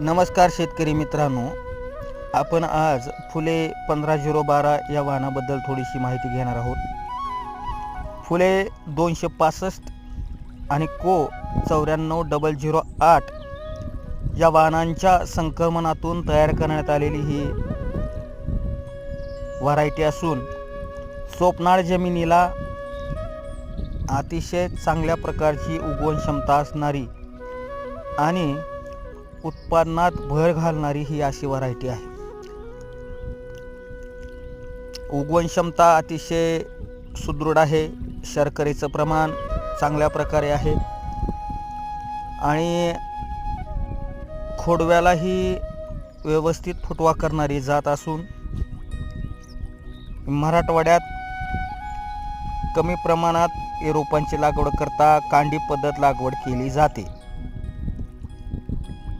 नमस्कार शेतकरी मित्रांनो. आपण आज फुले पंधरा झिरो बारा या वाहनाबद्दल थोडीशी माहिती घेणार आहोत. फुले दोनशे पासष्ट आणि को चौऱ्याण्णव डबल झिरो आठ या वाहनांच्या संक्रमणातून तयार करण्यात आलेली ही व्हरायटी असून सोपनाळ जमिनीला अतिशय चांगल्या प्रकारची उगवण क्षमता असणारी आणि उत्पादनात भर घालणारी ही अशी व्हरायटी आहे. उगवण क्षमता अतिशय सुदृढ आहे शर्करेचं प्रमाण चांगल्या प्रकारे आहे आणि खोडव्यालाही व्यवस्थित फुटवा करणारी जात असून मराठवाड्यात कमी प्रमाणात रोपांची लागवड करता कांडी पद्धत लागवड केली जाते.